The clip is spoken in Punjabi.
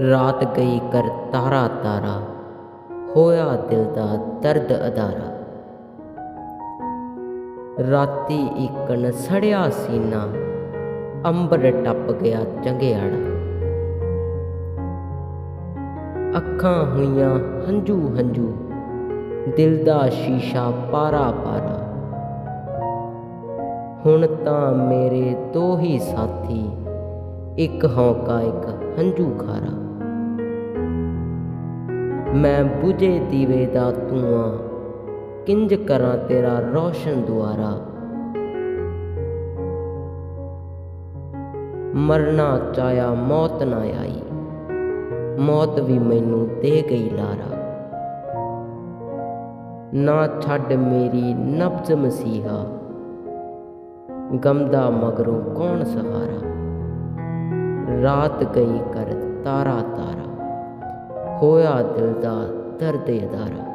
ਰਾਤ ਗਈ ਕਰ ਤਾਰਾ ਤਾਰਾ, ਹੋਇਆ ਦਿਲ ਦਾ ਦਰਦ ਅਦਾਰਾ ਰਾਤੀ ਇਕਣ ਸੜਿਆ ਸੀਨਾ, ਅੰਬਰ ਟੱਪ ਗਿਆ ਚੰਗਿਆੜਾ। ਅੱਖਾਂ ਹੋਈਆਂ ਹੰਝੂ ਹੰਝੂ, ਦਿਲ ਦਾ ਸ਼ੀਸ਼ਾ ਪਾਰਾ ਪਾਰਾ। ਹੁਣ ਤਾਂ ਮੇਰੇ ਦੋ ਹੀ ਸਾਥੀ, ਇੱਕ ਹੌਕਾ ਇੱਕ ਹੰਝੂ ਖਾਰਾ। ਮੈਂ 부ਝੇ ਦੀਵੇ ਦਾ ਧੂਆਂ, ਕਿੰਜ ਕਰਾਂ ਤੇਰਾ ਰੋਸ਼ਨ ਦੁਆਰਾ? ਮਰਨਾ ਚਾਇਆ ਮੌਤ ਨਾ ਆਈ, ਮੌਤ ਵੀ ਮੈਨੂੰ ਦੇ ਗਈ ਲਾਰਾ। ਨਾ ਛੱਡ ਮੇਰੀ ਨਬਜ਼ ਮਸੀਹਾ, ਗਮਦਾ ਮਗਰੋਂ ਕੌਣ ਸਹਾਰਾ? ਰਾਤ ਗਈ ਕਰ ਤਾਰਾ ਹੋਇਆ ਦਿਲ ਦਾ ਦਰਦ ਅਦਾਰਾ